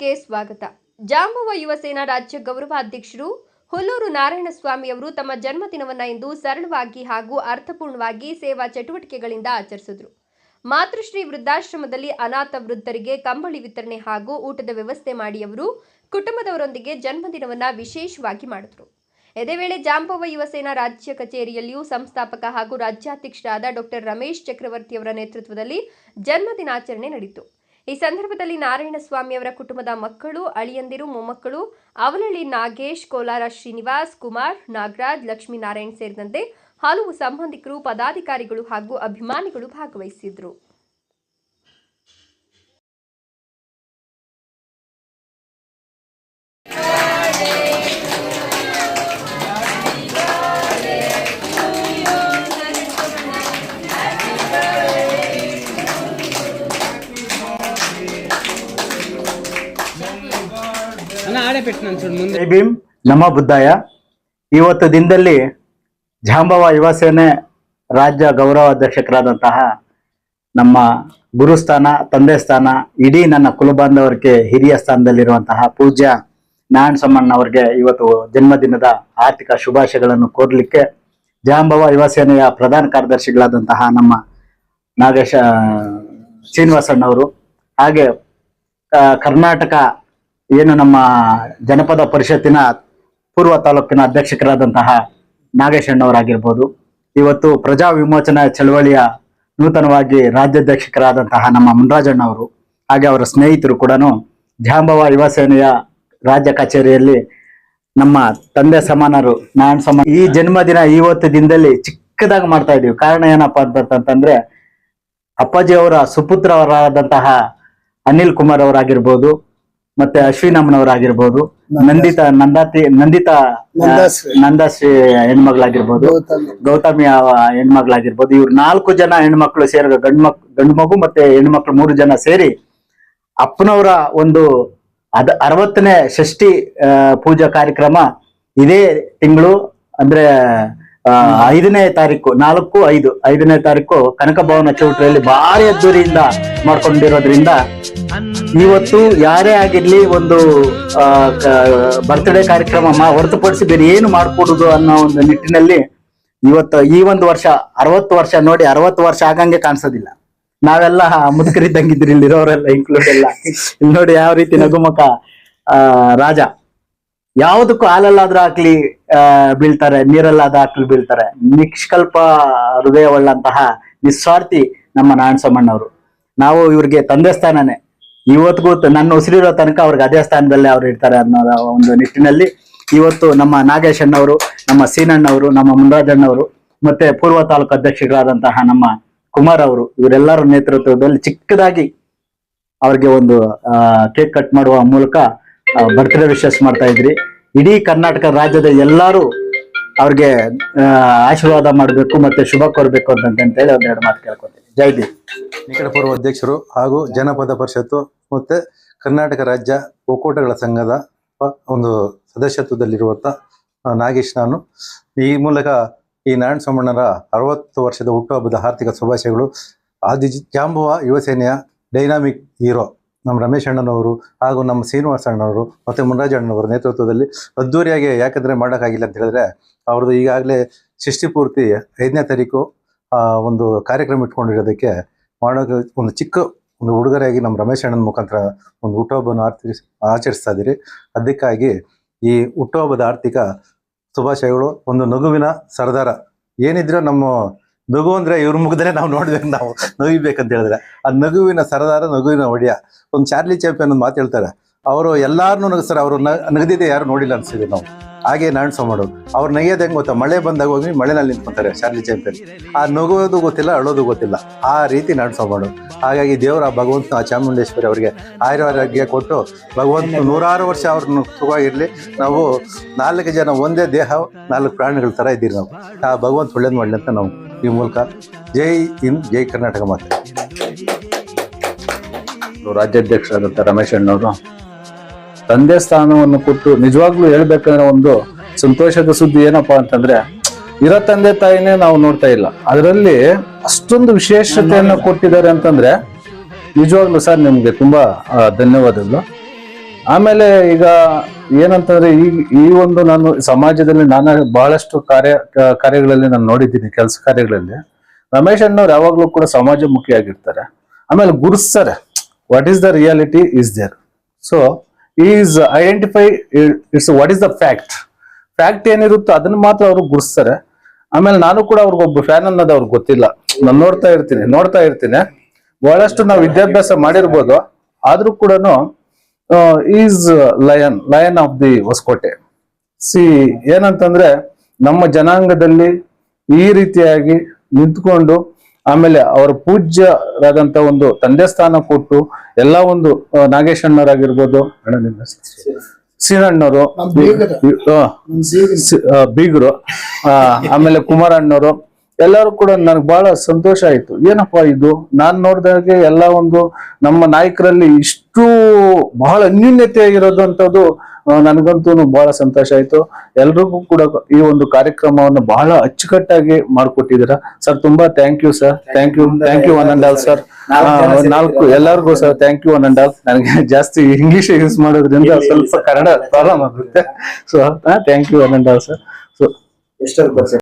ನ್ಯೂಸ್ಗೆ ಸ್ವಾಗತ. ಜಾಂಬವ ಯುವಸೇನಾ ರಾಜ್ಯ ಗೌರವಾಧ್ಯಕ್ಷರು ಹುಲ್ಲೂರು ನಾರಾಯಣಸ್ವಾಮಿ ಅವರು ತಮ್ಮ ಜನ್ಮದಿನವನ್ನು ಇಂದು ಸರಳವಾಗಿ ಹಾಗೂ ಅರ್ಥಪೂರ್ಣವಾಗಿ ಸೇವಾ ಚಟುವಟಿಕೆಗಳಿಂದ ಆಚರಿಸಿದರು. ಮಾತೃಶ್ರೀ ವೃದ್ಧಾಶ್ರಮದಲ್ಲಿ ಅನಾಥ ವೃದ್ಧರಿಗೆ ಕಂಬಳಿ ವಿತರಣೆ ಹಾಗೂ ಊಟದ ವ್ಯವಸ್ಥೆ ಮಾಡಿ ಅವರು ಕುಟುಂಬದವರೊಂದಿಗೆ ಜನ್ಮದಿನವನ್ನ ವಿಶೇಷವಾಗಿ ಮಾಡಿದರು. ಇದೇ ವೇಳೆ ಜಾಂಬವ ಯುವಸೇನಾ ರಾಜ್ಯ ಕಚೇರಿಯಲ್ಲಿಯೂ ಸಂಸ್ಥಾಪಕ ಹಾಗೂ ರಾಜ್ಯಾಧ್ಯಕ್ಷರಾದ ಡಾಕ್ಟರ್ ರಮೇಶ್ ಚಕ್ರವರ್ತಿ ಅವರ ನೇತೃತ್ವದಲ್ಲಿ ಜನ್ಮದಿನಾಚರಣೆ ನಡೆಯಿತು ಈ ಸಂದರ್ಭದಲ್ಲಿ ನಾರಾಯಣಸ್ವಾಮಿ ಅವರ ಕುಟುಂಬದ ಮಕ್ಕಳು, ಅಳಿಯಂದಿರು, ಮೊಮ್ಮಕ್ಕಳು, ಅವಲಳ್ಳಿ ನಾಗೇಶ್, ಕೋಲಾರ ಶ್ರೀನಿವಾಸ್, ಕುಮಾರ್, ನಾಗರಾಜ್, ಲಕ್ಷ್ಮೀನಾರಾಯಣ್ ಸೇರಿದಂತೆ ಹಲವು ಸಂಬಂಧಿಕರು, ಪದಾಧಿಕಾರಿಗಳು ಹಾಗೂ ಅಭಿಮಾನಿಗಳು ಭಾಗವಹಿಸಿದ್ರು. ಭೀಮ್. ನಮ ಬುದ್ಧಾಯ. ಇವತ್ತು ದಿನದಲ್ಲಿ ಜಾಂಬವ ಯುವ ಸೇನೆ ರಾಜ್ಯ ಗೌರವಾಧ್ಯಕ್ಷರಾದಂತಹ ನಮ್ಮ ಗುರುಸ್ಥಾನ ತಂದೆ ಸ್ಥಾನ, ಇಡೀ ನನ್ನ ಕುಲಬಾಂಧವರಿಗೆ ಹಿರಿಯ ಸ್ಥಾನದಲ್ಲಿರುವಂತಹ ಪೂಜ್ಯ ನಾರಾಯಣ ಸಮ್ಮಣ್ಣ ಅವರಿಗೆ ಇವತ್ತು ಜನ್ಮದಿನದ ಆರ್ಥಿಕ ಶುಭಾಶಯಗಳನ್ನು ಕೋರ್ಲಿಕ್ಕೆ ಜಾಂಬವ ಯುವ ಸೇನೆಯ ಪ್ರಧಾನ ಕಾರ್ಯದರ್ಶಿಗಳಾದಂತಹ ನಮ್ಮ ನಾಗೇಶ ಶ್ರೀನಿವಾಸಣ್ಣವರು ಹಾಗೆ ಕರ್ನಾಟಕ ಏನು ನಮ್ಮ ಜನಪದ ಪರಿಷತ್ತಿನ ಪೂರ್ವ ತಾಲೂಕಿನ ಅಧ್ಯಕ್ಷಕರಾದಂತಹ ನಾಗೇಶಣ್ಣವರಾಗಿರ್ಬೋದು ಇವತ್ತು ಪ್ರಜಾ ವಿಮೋಚನಾ ಚಳವಳಿಯ ನೂತನವಾಗಿ ರಾಜ್ಯಾಧ್ಯಕ್ಷಕರಾದಂತಹ ನಮ್ಮ ಮುನ್ರಾಜಣ್ಣವರು ಹಾಗೆ ಅವರ ಸ್ನೇಹಿತರು ಕೂಡ ಜಾಂಬವ ಯುವ ಸೇನೆಯ ರಾಜ್ಯ ಕಚೇರಿಯಲ್ಲಿ ನಮ್ಮ ತಂದೆ ಸಮಾನರು, ನಾನ್ ಸಮಾನ ಈ ಜನ್ಮದಿನ ಇವತ್ತು ದಿನದಲ್ಲಿ ಚಿಕ್ಕದಾಗಿ ಮಾಡ್ತಾ ಇದೀವಿ ಕಾರಣ ಏನಪ್ಪಾ ಅಂತಂತಂದ್ರೆ ಅಪ್ಪಾಜಿ ಅವರ ಸುಪುತ್ರವರಾದಂತಹ ಅನಿಲ್ ಕುಮಾರ್ ಅವರಾಗಿರ್ಬೋದು ಮತ್ತೆ ಅಶ್ವಿನಮ್ಮನವರಾಗಿರ್ಬೋದು ನಂದಿತಾ ನಂದಾತಿ ನಂದಿತಾ ನಂದಾಶ್ರೀ. ಹೆಣ್ಮಗಳಾಗಿರ್ಬೋದು ಗೌತಮಿ ಹೆಣ್ಮಗ್ಳಾಗಿರ್ಬೋದು ಇವ್ರು ನಾಲ್ಕು ಜನ ಹೆಣ್ಮಕ್ಳು ಸೇರ ಗಂಡ್ ಮಕ್ ಗಂಡು ಮಗು ಮತ್ತೆ ಹೆಣ್ಮಕ್ಳು ಮೂರು ಜನ ಸೇರಿ ಅಪ್ಪನವರ ಒಂದು ಅದ ಅರವತ್ತನೇ ಷಷ್ಠಿ ಪೂಜಾ ಕಾರ್ಯಕ್ರಮ ಇದೇ ತಿಂಗಳು ಅಂದ್ರೆ ಐದನೇ ತಾರೀಕು, ನಾಲ್ಕು, ಐದು, ಐದನೇ ತಾರೀಕು ಕನಕ ಭವನ ಚೌಟ್ರಿಯಲ್ಲಿ ಭಾರಿ ಅದ್ದೂರಿಯಿಂದ ಮಾಡ್ಕೊಂಡಿರೋದ್ರಿಂದ ಇವತ್ತು ಯಾರೇ ಆಗಿರ್ಲಿ ಒಂದು ಬರ್ತ್ಡೇ ಕಾರ್ಯಕ್ರಮ ಹೊರತುಪಡಿಸಿ ಬೇರೆ ಏನು ಮಾಡ್ಕೊಡುದು ಅನ್ನೋ ಒಂದು ನಿಟ್ಟಿನಲ್ಲಿ ಇವತ್ತು ಈ ಒಂದು ವರ್ಷ, ಅರವತ್ತು ವರ್ಷ ನೋಡಿ ಅರವತ್ತು ವರ್ಷ ಆಗಂಗೆ ಕಾಣಿಸೋದಿಲ್ಲ. ನಾವೆಲ್ಲ ಮುದುಕರಿದ್ದಂಗಿದ್ರಿ ಇಲ್ಲಿರೋರೆಲ್ಲ ಇನ್ಕ್ಲೂಡ್ ಎಲ್ಲ ನೋಡಿ ಯಾವ ರೀತಿ ನಗುಮುಖ ರಾಜ. ಯಾವುದಕ್ಕೂ ಹಾಲಲ್ಲಾದ್ರೂ ಹಾಕ್ಲಿ ಬೀಳ್ತಾರೆ, ನೀರಲ್ಲಾದ್ರೂ ಹಾಕ್ಲಿ ಬೀಳ್ತಾರೆ. ನಿಷ್ಕಲ್ಪ ಹೃದಯವುಳ್ಳಂತಹ ನಿಸ್ವಾರ್ಥಿ ನಮ್ಮ ನಾರಾಯಣಸಮ್ಮಣ್ಣವರು ನಾವು ಇವ್ರಿಗೆ ತಂದೆ ಸ್ಥಾನನೇ. ಇವತ್ತಿಗೂ ನನ್ನ ಉಸಿರಿರೋ ತನಕ ಅವ್ರಿಗೆ ಅದೇ ಸ್ಥಾನದಲ್ಲೇ ಅವ್ರು ಇರ್ತಾರೆ ಅನ್ನೋ ಒಂದು ನಿಟ್ಟಿನಲ್ಲಿ ಇವತ್ತು ನಮ್ಮ ನಾಗೇಶ್ ಅಣ್ಣವರು ನಮ್ಮ ಸೀನಣ್ಣವರು, ನಮ್ಮ ಮುನ್ರಾಜಣ್ಣವರು, ಮತ್ತೆ ಪೂರ್ವ ತಾಲೂಕು ಅಧ್ಯಕ್ಷರಾದಂತಹ ನಮ್ಮ ಕುಮಾರ್ ಅವರು, ಇವರೆಲ್ಲರ ನೇತೃತ್ವದಲ್ಲಿ ಚಿಕ್ಕದಾಗಿ ಅವ್ರಿಗೆ ಒಂದು ಕೇಕ್ ಕಟ್ ಮಾಡುವ ಮೂಲಕ ಬರ್ತ್ಡೇ ವಿಶಸ್ ಮಾಡ್ತಾ ಇದ್ರಿ. ಇಡೀ ಕರ್ನಾಟಕ ರಾಜ್ಯದ ಎಲ್ಲರೂ ಅವ್ರಿಗೆ ಆಶೀರ್ವಾದ ಮಾಡಬೇಕು ಮತ್ತೆ ಶುಭ ಕೋರಬೇಕು ಅಂತ ಹೇಳಿ ಒಂದೆರಡು ಮಾತು ಕೇಳ್ಕೊತೀನಿ. ನಿಕಟ ಪೂರ್ವ ಅಧ್ಯಕ್ಷರು ಹಾಗೂ ಜನಪದ ಪರಿಷತ್ತು ಮತ್ತೆ ಕರ್ನಾಟಕ ರಾಜ್ಯ ಒಕ್ಕೂಟಗಳ ಸಂಘದ ಒಂದು ಸದಸ್ಯತ್ವದಲ್ಲಿರುವಂತ ನಾಗೇಶ್ ನಾನು. ಈ ಮೂಲಕ ಈ ನಾರಾಯಣ ಸೋಮಣ್ಣರ ಅರವತ್ತು ವರ್ಷದ ಹುಟ್ಟುಹಬ್ಬದ ಆರ್ಥಿಕ ಶುಭಾಶಯಗಳು. ಆದಿ ಜಾಂಬುವ ಯುವಸೇನೆಯ ಡೈನಾಮಿಕ್ ಹೀರೋ ನಮ್ಮ ರಮೇಶ್ ಅಣ್ಣನವರು ಹಾಗೂ ನಮ್ಮ ಶ್ರೀನಿವಾಸ ಅಣ್ಣವರು ಮತ್ತು ಮುನ್ರಾಜ್ ಅಣ್ಣನವರ ನೇತೃತ್ವದಲ್ಲಿ ಅದ್ದೂರಿಯಾಗಿ ಯಾಕಂದರೆ ಮಾಡೋಕ್ಕಾಗಿಲ್ಲ ಅಂತ ಹೇಳಿದ್ರೆ ಅವ್ರದ್ದು ಈಗಾಗಲೇ ಷಷ್ಠಿ ಪೂರ್ತಿ ಐದನೇ ತಾರೀಕು ಒಂದು ಕಾರ್ಯಕ್ರಮ ಇಟ್ಕೊಂಡಿರೋದಕ್ಕೆ ಮಾಡೋಕೆ ಒಂದು ಚಿಕ್ಕ ಒಂದು ಉಡುಗೊರೆಯಾಗಿ ನಮ್ಮ ರಮೇಶ್ ಅಣ್ಣನ ಮುಖಾಂತರ ಒಂದು ಹುಟ್ಟುಹಬ್ಬವನ್ನು ಆರ್ತಿ, ಆಚರಿಸ್ತಾ ಇದ್ದೀರಿ. ಅದಕ್ಕಾಗಿ ಈ ಹುಟ್ಟುಹಬ್ಬದ ಆರ್ಥಿಕ ಶುಭಾಶಯಗಳು, ಒಂದು ನಗುವಿನ ಸರದಾರ. ಏನಿದ್ರೂ ನಮ್ಮ ನಗು ಅಂದ್ರೆ ಇವ್ರ ಮುಖದಲ್ಲೇ ನಾವು ನೋಡ್ಬೇಕು, ನಾವು ನಗಿಬೇಕಂತ ಹೇಳಿದ್ರೆ. ಆ ನಗುವಿನ ಸರದಾರ ನಗುವಿನ ಒಡೆಯ. ಒಂದು ಚಾರ್ಲಿ ಚಾಂಪಿಯನ್ ಒಂದು ಮಾತು ಹೇಳ್ತಾರೆ. ಅವರು ಎಲ್ಲಾರನ್ನೂ ನಗಿಸ್ತಾರೆ ಅವರು ನಗದಿದೆ ಯಾರು ನೋಡಿಲ್ಲ ಅನ್ಸಿದೆ ನಾವು. ಹಾಗೆ ನಾಣ್ಸೋ ಮಾಡೋದು. ಅವ್ರು ನಗಿಯೋದು ಹೆಂಗ್ ಗೊತ್ತಾ? ಮಳೆ ಬಂದಾಗ ಹೋಗಿ ಮಳೆನಲ್ಲಿ ನಿಂತ್ಕೊಂತಾರೆ ಚಾರ್ಲಿ ಚಾಂಪಿಯನ್. ಆ ನಗೋದು ಗೊತ್ತಿಲ್ಲ, ಅಳೋದು ಗೊತ್ತಿಲ್ಲ. ಆ ರೀತಿ ನಾಡ್ಸೋ ಮಾಡು ಹಾಗಾಗಿ ದೇವರ ಭಗವಂತ ಆ ಚಾಮುಂಡೇಶ್ವರಿ ಅವರಿಗೆ ಆಯುರ್ವಾರೋಗ್ಯ ಕೊಟ್ಟು ಭಗವಂತ ನೂರಾರು ವರ್ಷ ಅವ್ರನ್ನ ಸುಖವಾಗಿರ್ಲಿ. ನಾವು ನಾಲ್ಕು ಜನ ಒಂದೇ ದೇಹ, ನಾಲ್ಕು ಪ್ರಾಣಿಗಳ ತರ ಇದ್ದೀರಿ ನಾವು. ಆ ಭಗವಂತ ಒಳ್ಳೇದು ಮಾಡಲಿ ಅಂತ ನಾವು ಈ ಮೂಲಕ. ಜೈ ಹಿಂದ್, ಜೈ ಕರ್ನಾಟಕ ಮಾತೆ. ರಾಜ್ಯಾಧ್ಯಕ್ಷರಾದಂಥ ರಮೇಶ್ ಅಣ್ಣವರು. ತಂದೆ ಸ್ಥಾನವನ್ನು ಕೊಟ್ಟು ನಿಜವಾಗ್ಲೂ ಹೇಳ್ಬೇಕಂದ್ರೆ ಒಂದು ಸಂತೋಷದ ಸುದ್ದಿ ಏನಪ್ಪಾ ಅಂತಂದ್ರೆ, ಇರೋ ತಂದೆ ತಾಯಿನೇ ನಾವು ನೋಡ್ತಾ ಇಲ್ಲ. ಅದರಲ್ಲಿ ಅಷ್ಟೊಂದು ವಿಶೇಷತೆಯನ್ನು ಕೊಟ್ಟಿದ್ದಾರೆ ಅಂತಂದ್ರೆ, ನಿಜವಾಗ್ಲೂ ಸರ್ ನಿಮ್ಗೆ ತುಂಬಾ ಧನ್ಯವಾದಗಳು. ಆಮೇಲೆ ಈಗ ಏನಂತಂದ್ರೆ ಈ ಈ ಒಂದು ನಾನು ಸಮಾಜದಲ್ಲಿ ನಾನು ಬಹಳಷ್ಟು ಕಾರ್ಯ ಕಾರ್ಯಗಳಲ್ಲಿ ನಾನು ನೋಡಿದ್ದೀನಿ, ಕೆಲಸ ಕಾರ್ಯಗಳಲ್ಲಿ. ರಮೇಶ್ ಅಣ್ಣವ್ರು ಯಾವಾಗ್ಲೂ ಕೂಡ ಸಮಾಜಮುಖಿಯಾಗಿರ್ತಾರೆ ಆಮೇಲೆ ಗುರುಸ್ತಾರೆ what is the reality is there so is identify it's what is the fact fact ಏನಿರುತ್ತೋ ಅದನ್ನ ಮಾತ್ರ ಅವ್ರು ಗುರುಸ್ತಾರೆ ಆಮೇಲೆ ನಾನು ಕೂಡ ಅವ್ರಿಗೊಬ್ಬ ಫ್ಯಾನ್ ಅನ್ನೋದು ಅವ್ರಿಗೆ ಗೊತ್ತಿಲ್ಲ. ನಾನು ನೋಡ್ತಾ ಇರ್ತೀನಿ ನೋಡ್ತಾ ಇರ್ತೀನಿ. ಬಹಳಷ್ಟು ನಾವು ವಿದ್ಯಾಭ್ಯಾಸ ಮಾಡಿರ್ಬೋದು. ಆದ್ರೂ ಕೂಡ is lion lion of the Hosakote. C ಏನಂತಂದ್ರೆ ನಮ್ಮ ಜನಾಂಗದಲ್ಲಿ ಈ ರೀತಿಯಾಗಿ ನಿಂತ್ಕೊಂಡು ಆಮೇಲೆ ಅವರ ಪೂಜ್ಯರಾದಂತ ಒಂದು ತಂದೆ ಸ್ಥಾನ ಕೊಟ್ಟು ಎಲ್ಲ ಒಂದು ನಾಗೇಶಣ್ಣರಾಗಿರ್ಬೋದು? ಸೀನಣ್ಣವರು ಬೀಗರು. ಆಮೇಲೆ ಕುಮಾರ ಅಣ್ಣವರು ಎಲ್ಲರೂ ಕೂಡ ನನಗೆ ಬಹಳ ಸಂತೋಷ ಆಯ್ತು. ಏನಪ್ಪಾ ಇದು? ನಾನು ನೋಡಿದಾಗೆ ಎಲ್ಲ ಒಂದು ನಮ್ಮ ನಾಯಕರಲ್ಲಿ ಇಷ್ಟು ಬಹಳ ಅನ್ಯೂನ್ಯತೆ ಆಗಿರೋದಂಥದ್ದು ನನಗಂತೂ ಬಹಳ ಸಂತೋಷ ಆಯ್ತು. ಎಲ್ರಿಗೂ ಕೂಡ ಈ ಒಂದು ಕಾರ್ಯಕ್ರಮವನ್ನು ಬಹಳ ಅಚ್ಚುಕಟ್ಟಾಗಿ ಮಾಡ್ಕೊಟ್ಟಿದ್ದೀರಾ. ಸರ್ ತುಂಬಾ thank you sir thank you thank you one and all sir. ನಾಲ್ಕು ಎಲ್ಲರಿಗೂ sir thank you one and all ನನಗೆ ಜಾಸ್ತಿ ಇಂಗ್ಲಿಷ್ ಯೂಸ್ ಮಾಡೋದ್ರಿಂದ ಸ್ವಲ್ಪ ಕನ್ನಡ ಪ್ರಾಬ್ಲಮ್ ಆಗುತ್ತೆ. So thank you one and all sir so ಎಷ್ಟರ